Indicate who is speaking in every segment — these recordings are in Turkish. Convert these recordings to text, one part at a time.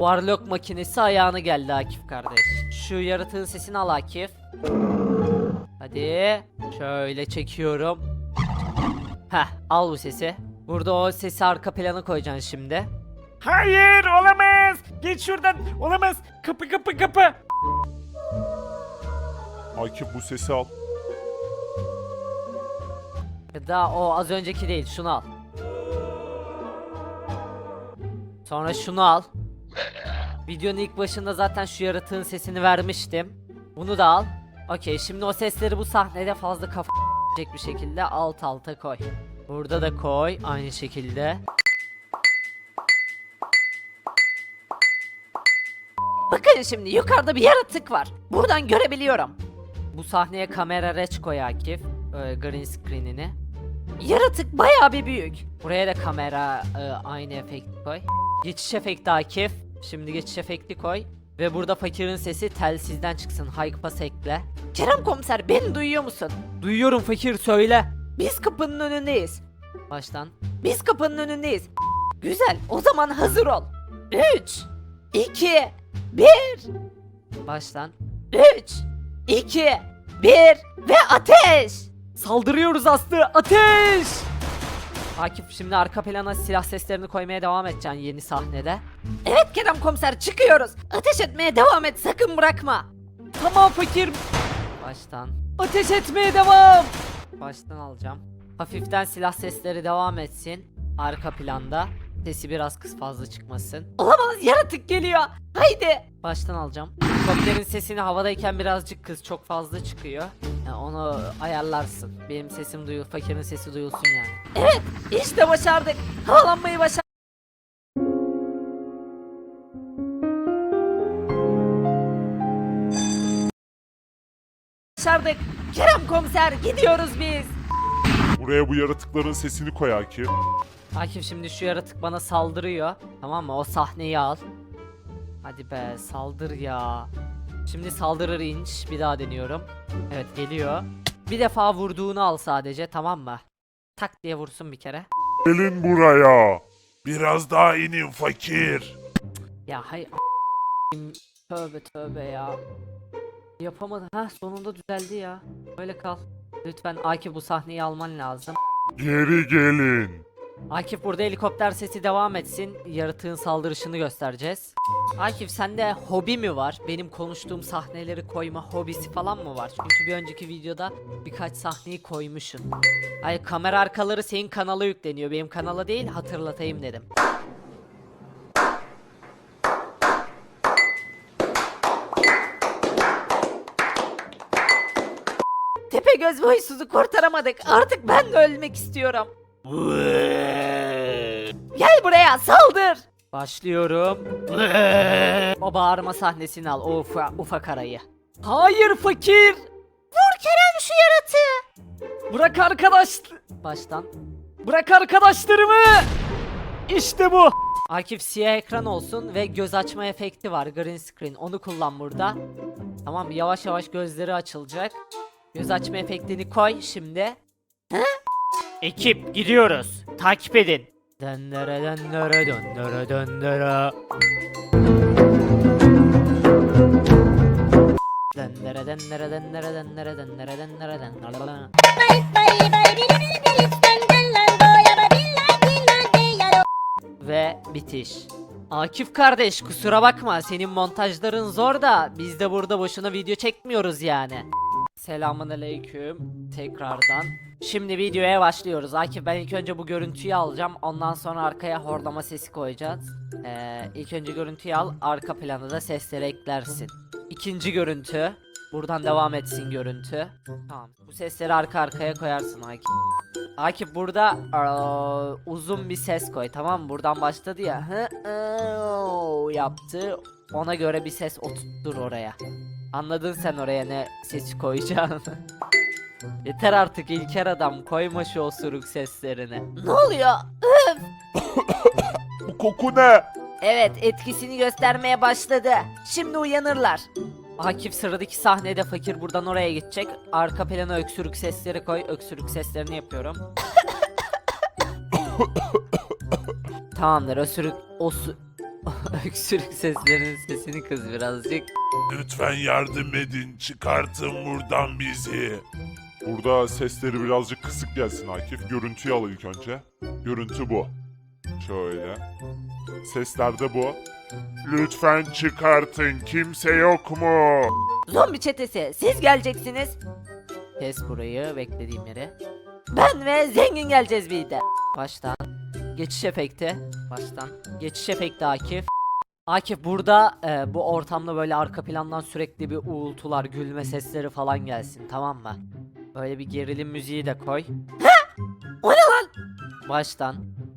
Speaker 1: Warlock makinesi ayağına geldi Akif kardeş. Şu yaratığın sesini al Akif. Hadi. Şöyle çekiyorum. Heh al bu sesi. Burada o sesi arka plana koyacaksın şimdi.
Speaker 2: Hayır olamaz. Geç şuradan. Olamaz. Kapı kapı kapı.
Speaker 3: Akif bu sesi al.
Speaker 1: Ya da o az önceki değil şunu al. Sonra şunu al. Videonun ilk başında zaten şu yaratığın sesini vermiştim. Bunu da al. Okey şimdi o sesleri bu sahnede fazla kafa bir şekilde alt alta koy. Burada da koy aynı şekilde. Bakın şimdi yukarıda bir yaratık var. Buradan görebiliyorum. Bu sahneye kamera reç koy Akif. Ee, green screen'ini. Yaratık bayağı bir büyük. Buraya da kamera e, aynı efekt koy. Geçiş efekti Akif. Şimdi geçiş efekti koy. Ve burada fakirin sesi telsizden çıksın. High pass ekle. Kerem komiser beni duyuyor musun? Duyuyorum fakir söyle. Biz kapının önündeyiz. Baştan. Biz kapının önündeyiz. Güzel o zaman hazır ol. 3 2 1 Baştan. 3 2 1 ve ateş! Saldırıyoruz Aslı. Ateş! Akif şimdi arka plana silah seslerini koymaya devam edeceksin yeni sahnede. Evet Kerem komiser çıkıyoruz. Ateş etmeye devam et sakın bırakma. Tamam fakir. Baştan. Ateş etmeye devam. Baştan alacağım. Hafiften silah sesleri devam etsin. Arka planda. Sesi biraz kıs fazla çıkmasın. Olamaz yaratık geliyor. Haydi. Baştan alacağım. Helikopterin sesini havadayken birazcık kız çok fazla çıkıyor. Yani onu ayarlarsın. Benim sesim duyul, fakirin sesi duyulsun yani. Evet, işte başardık. Havalanmayı başardık. Başardık. Kerem komiser gidiyoruz biz.
Speaker 3: Buraya bu yaratıkların sesini koy Akif.
Speaker 1: Akif şimdi şu yaratık bana saldırıyor. Tamam mı? O sahneyi al. Hadi be saldır ya. Şimdi saldırır inç. Bir daha deniyorum. Evet geliyor. Bir defa vurduğunu al sadece tamam mı? Tak diye vursun bir kere.
Speaker 3: Gelin buraya. Biraz daha inin fakir.
Speaker 1: Ya hay Tövbe tövbe ya. Yapamadı. Ha sonunda düzeldi ya. Böyle kal. Lütfen Akif bu sahneyi alman lazım.
Speaker 3: Geri gelin.
Speaker 1: Akif burada helikopter sesi devam etsin. Yaratığın saldırışını göstereceğiz. Akif sende hobi mi var? Benim konuştuğum sahneleri koyma hobisi falan mı var? Çünkü bir önceki videoda birkaç sahneyi koymuşsun. Ay kamera arkaları senin kanala yükleniyor. Benim kanala değil hatırlatayım dedim. Tepegöz ve huysuzu kurtaramadık. Artık ben de ölmek istiyorum. Gel buraya saldır. Başlıyorum. o bağırma sahnesini al o ufa, ufak arayı. Hayır fakir. Vur Kerem şu yaratığı. Bırak arkadaş. Baştan. Bırak arkadaşlarımı. İşte bu. Akif siyah ekran olsun ve göz açma efekti var green screen onu kullan burada. Tamam yavaş yavaş gözleri açılacak. Göz açma efektini koy şimdi.
Speaker 2: Ekip gidiyoruz. Takip edin.
Speaker 1: Ve bitiş. Akif kardeş kusura bakma senin montajların zor da biz de burada boşuna video çekmiyoruz yani. Selamun aleyküm tekrardan. Şimdi videoya başlıyoruz. Akif ben ilk önce bu görüntüyü alacağım. Ondan sonra arkaya horlama sesi koyacağız. Ee, ilk önce görüntüyü al. Arka plana da sesleri eklersin. İkinci görüntü. Buradan devam etsin görüntü. Tamam. Bu sesleri arka arkaya koyarsın Akif. Akif burada aa, uzun bir ses koy tamam mı? Buradan başladı ya. Hı, yaptı. Ona göre bir ses oturttur oraya. Anladın sen oraya ne sesi koyacağını. Yeter artık İlker adam koyma şu osuruk seslerini. Ne oluyor?
Speaker 3: Bu koku ne?
Speaker 1: Evet etkisini göstermeye başladı. Şimdi uyanırlar. Akif sıradaki sahnede fakir buradan oraya gidecek. Arka plana öksürük sesleri koy. Öksürük seslerini yapıyorum. Tamamdır öksürük osu öksürük seslerinin sesini kız birazcık.
Speaker 3: Lütfen yardım edin. Çıkartın buradan bizi.
Speaker 4: Burada sesleri birazcık kısık gelsin Akif. Görüntüyü al ilk önce. Görüntü bu. Şöyle. Sesler de bu.
Speaker 3: Lütfen çıkartın. Kimse yok mu?
Speaker 1: Zombi çetesi siz geleceksiniz. Kes burayı beklediğim yere. Ben ve zengin geleceğiz bir de. Baştan. Geçiş efekti. Baştan. Geçiş efekti Akif. Akif burada e, bu ortamda böyle arka plandan sürekli bir uğultular, gülme sesleri falan gelsin tamam mı? Böyle bir gerilim müziği de koy. O ne lan? Baştan.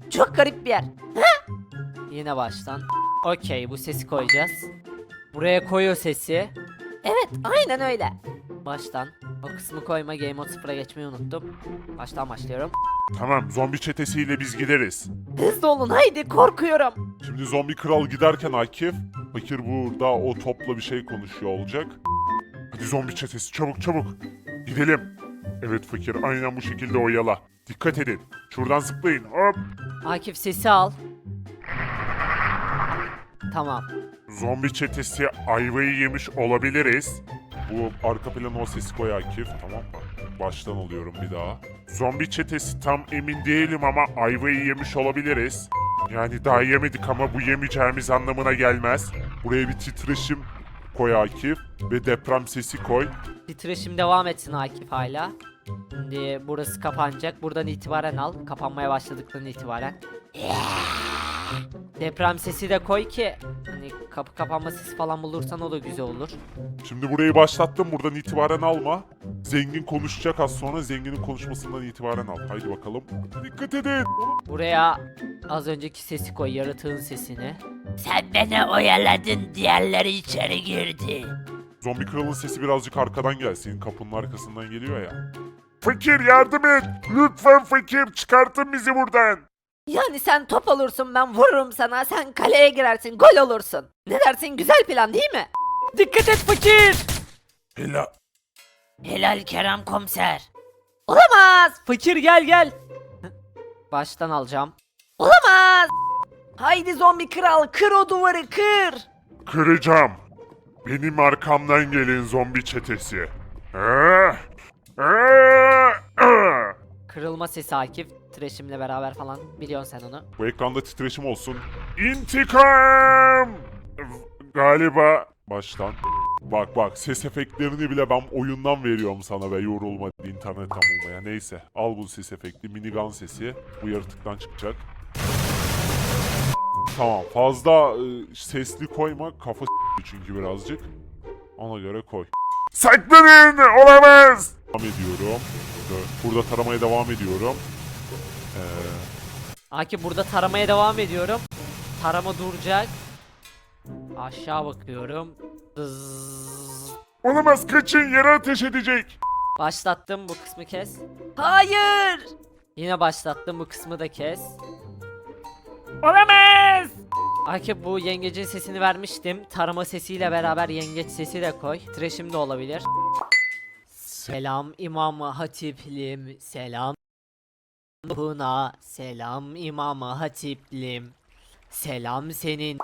Speaker 1: Çok garip bir yer. Yine baştan. Okey bu sesi koyacağız. Buraya koyuyor sesi. Evet aynen öyle. Baştan. O kısmı koyma Game Mode 0'a geçmeyi unuttum. Baştan başlıyorum.
Speaker 3: Tamam zombi çetesiyle biz gideriz.
Speaker 1: Hızlı olun haydi korkuyorum.
Speaker 4: Şimdi zombi kral giderken Akif, Fakir burada o topla bir şey konuşuyor olacak.
Speaker 3: Hadi zombi çetesi çabuk çabuk. Gidelim. Evet fakir aynen bu şekilde oyala. Dikkat edin. Şuradan zıplayın. Hop.
Speaker 1: Akif sesi al. Tamam.
Speaker 3: Zombi çetesi ayvayı yemiş olabiliriz.
Speaker 4: Bu arka plana o sesi koy Akif, tamam mı? Baştan alıyorum bir daha.
Speaker 3: Zombi çetesi tam emin değilim ama ayvayı yemiş olabiliriz. Yani daha yemedik ama bu yemeyeceğimiz anlamına gelmez.
Speaker 4: Buraya bir titreşim koy Akif ve deprem sesi koy.
Speaker 1: Titreşim devam etsin Akif hala. Şimdi burası kapanacak. Buradan itibaren al. Kapanmaya başladıktan itibaren. Deprem sesi de koy ki hani kapı kapanma sesi falan bulursan o da güzel olur.
Speaker 4: Şimdi burayı başlattım buradan itibaren alma. Zengin konuşacak az sonra zenginin konuşmasından itibaren al. Haydi bakalım. Dikkat edin.
Speaker 1: Buraya az önceki sesi koy, yaratığın sesini.
Speaker 5: Sen beni oyaladın diğerleri içeri girdi.
Speaker 4: Zombi kralın sesi birazcık arkadan gelsin. Kapının arkasından geliyor ya.
Speaker 3: Fakir yardım et. Lütfen fakir çıkartın bizi buradan.
Speaker 1: Yani sen top olursun ben vururum sana sen kaleye girersin gol olursun. Ne dersin güzel plan değil mi? Dikkat et fakir.
Speaker 3: Hela
Speaker 5: Helal Kerem komiser.
Speaker 1: Olamaz. Fakir gel gel. Baştan alacağım. Olamaz. Haydi zombi kral kır o duvarı kır.
Speaker 3: kıracağım. Benim arkamdan gelin zombi çetesi. Ah, ah.
Speaker 1: Kırılma sesi Akif. Titreşimle beraber falan biliyorsun sen onu.
Speaker 4: Bu ekranda titreşim olsun.
Speaker 3: İntikam! Galiba
Speaker 4: Baştan. Bak bak ses efektlerini bile ben oyundan veriyorum sana ve yorulma internetten bulmaya. Neyse al bu ses efekti. Minigun sesi. Bu yaratıktan çıkacak. Tamam fazla e, sesli koyma. Kafa çünkü birazcık. Ona göre koy.
Speaker 3: saklanın olamaz.
Speaker 4: Devam ediyorum. Burada taramaya devam ediyorum. Ee,
Speaker 1: Akif burada taramaya devam ediyorum. Tarama duracak. Aşağı bakıyorum. Dızz.
Speaker 3: Olamaz kaçın yere ateş edecek.
Speaker 1: Başlattım bu kısmı kes. Hayır. Yine başlattım bu kısmı da kes.
Speaker 2: Olamaz.
Speaker 1: Akif bu yengecin sesini vermiştim. Tarama sesiyle beraber yengeç sesi de koy. Titreşim de olabilir. Selam İmam Hatiplim. Selam. Buna selam İmam Hatiplim. Selam senin